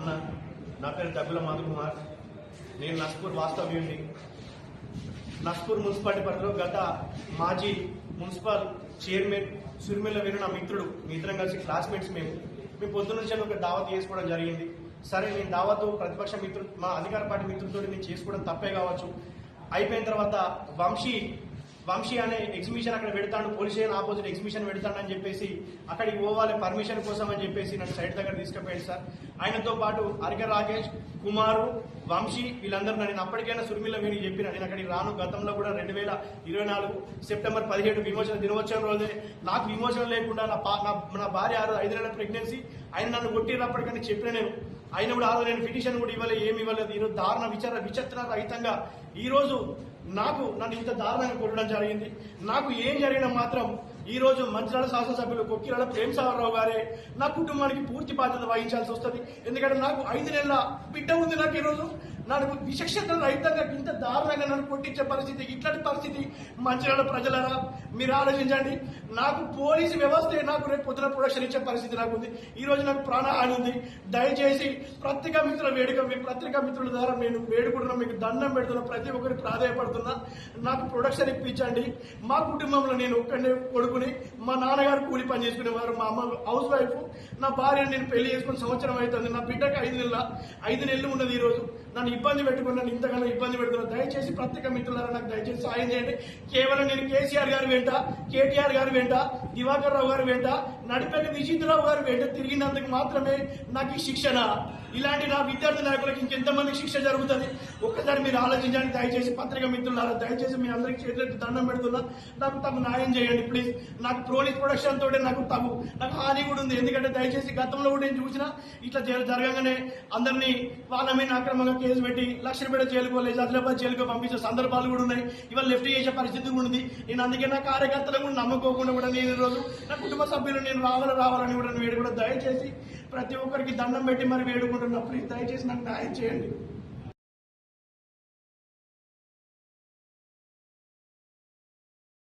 అన్న నా పేరు దగ్గుల మధు కుమార్ నేను నస్పూర్ వాస్తవ్యుణ్ణి. నస్పూర్ మున్సిపాలిటీ పరిధిలో గత మాజీ మున్సిపల్ చైర్మన్ సురిమెల్ల వీరు నా మిత్రుడు. మీ ఇద్దరం కలిసి క్లాస్మేట్స్ మేము. మేము పొద్దున్న నుంచి ఒక దావత్ చేసుకోవడం జరిగింది. సరే నేను దావత్ ప్రతిపక్ష మిత్రుడు మా అధికార పార్టీ మిత్రులతో నేను చేసుకోవడం తప్పే కావచ్చు. అయిపోయిన తర్వాత వంశీ వంశీ అనే ఎగ్జిబిషన్ అక్కడ పెడతాడు పోలీస్ స్టేషన్ ఆపోజిట్ ఎగ్జిబిషన్ పెడతాడు అని చెప్పేసి అక్కడికి పోవాలి పర్మిషన్ కోసం అని చెప్పేసి నన్ను సైడ్ దగ్గర తీసుకుపోయాడు సార్. ఆయనతో పాటు అరిక రాకేష్ కుమారు వంశీ వీళ్ళందరూ నేను అప్పటికైనా సుర్మిల మీరు చెప్పిన. నేను అక్కడికి రాను. గతంలో కూడా రెండు వేల ఇరవై నాలుగు సెప్టెంబర్ పదిహేడు విమోచన దినోత్సవం రోజే నాకు విమోచన లేకుండా నా నా- నా భార్య ఆరు ఐదు నెలల ప్రెగ్నెన్సీ. ఆయన నన్ను కొట్టినప్పటికని చెప్పిన నేను. ఆయన కూడా ఆ రోజు నేను పిటిషన్ కూడా ఇవ్వలేదు ఏమి ఇవ్వలేదు. ఈరోజు దారుణ విచార విచిత్ర రహితంగా ఈరోజు నాకు నన్ను ఇంత దారుణంగా కొట్టడం జరిగింది. నాకు ఏం జరిగినా మాత్రం ఈ రోజు మంచిరాల శాసనసభ్యులు కొక్కిరాల ప్రేమ్ సాగర్రావు గారే నా కుటుంబానికి పూర్తి బాధ్యత వహించాల్సి వస్తుంది. ఎందుకంటే నాకు ఐదు నెలల బిడ్డ ఉంది నాకు ఈరోజు. నాకు విచక్షణ రహితంగా ఇంత దారుణంగా నన్ను కొట్టించే పరిస్థితి ఇట్లాంటి పరిస్థితి మంచిర్యాల ప్రజలరా? మీరు ఆలోచించండి. నాకు పోలీసు వ్యవస్థ నాకు రేపు పొద్దున ప్రొడక్షన్ ఇచ్చే పరిస్థితి నాకు ఉంది ఈ రోజు నాకు ప్రాణహాని ఉంది. దయచేసి పత్రికా మిత్రుల వేడుక మీ పత్రికా మిత్రుల ద్వారా నేను వేడుకుంటున్నా మీకు దండం పెడుతున్నా ప్రతి ఒక్కరి ప్రాధాయపడుతున్నా. నాకు ప్రొడక్షన్ ఇప్పించండి. మా కుటుంబంలో నేను ఒక్కడే కొడుకుని మా నాన్నగారు కూలి పని చేసుకునేవారు మా అమ్మ హౌస్ వైఫ్ నా భార్య నేను పెళ్ళి చేసుకుని సంవత్సరం అవుతుంది. నా బిడ్డకి ఐదు నెలల ఐదు నెలలు ఉన్నది ఈ రోజు. నన్ను ఇబ్బంది పెట్టుకున్నాను ఇంతకన్నా ఇబ్బంది పెడుతున్నాను దయచేసి పత్రికా మిత్రులారా నాకు దయచేసి సాయం చేయండి. కేవలం నేను కేసీఆర్ గారు వెంట కేటీఆర్ గారు వెంట దివాకర్ రావు గారు వెంట నడిపెల్లి విజీంద్రరావు గారు వెంట తిరిగినందుకు మాత్రమే నాకు ఈ శిక్షణ. ఇలాంటి నా విద్యార్థి నాయకులకు ఇంకెంతమంది శిక్ష జరుగుతుంది? ఒక్కసారి మీరు ఆలోచించండి. దయచేసి పత్రిక మిత్రులారా దయచేసి మీ అందరికి చేతులకి దండం పెడుతున్నా. నాకు తగు న్యాయం చేయండి ప్లీజ్. నాకు ప్రోలీస్ ప్రొడక్షన్ తోటే నాకు తగు. నాకు హాని కూడా ఉంది. ఎందుకంటే దయచేసి గతంలో కూడా నేను చూసిన ఇట్లా జర- జరగగానే అందరినీ వాళ్ళ మీద అక్రమంగా కేసు పెట్టి లక్ష రూపాయల జైలుకో లేదా ఆదిలాబాద్ జైలుకో పంపించే సందర్భాలు కూడా ఉన్నాయి. ఇవాళ లెఫ్ట్ చేసే పరిస్థితి కూడా ఉంది. నేను అందుకే నా కార్యకర్తలు కూడా నమ్ముకోకుండా కూడా నేను ఈరోజు నా కుటుంబ సభ్యులు నేను రావాలి రావాలని కూడా వేడు కూడా దయచేసి ప్రతి ఒక్కరికి దండం పెట్టి మరి వేడుకుంటున్నా. ప్లీజ్ దయచేసి నాకు న్యాయం చేయండి.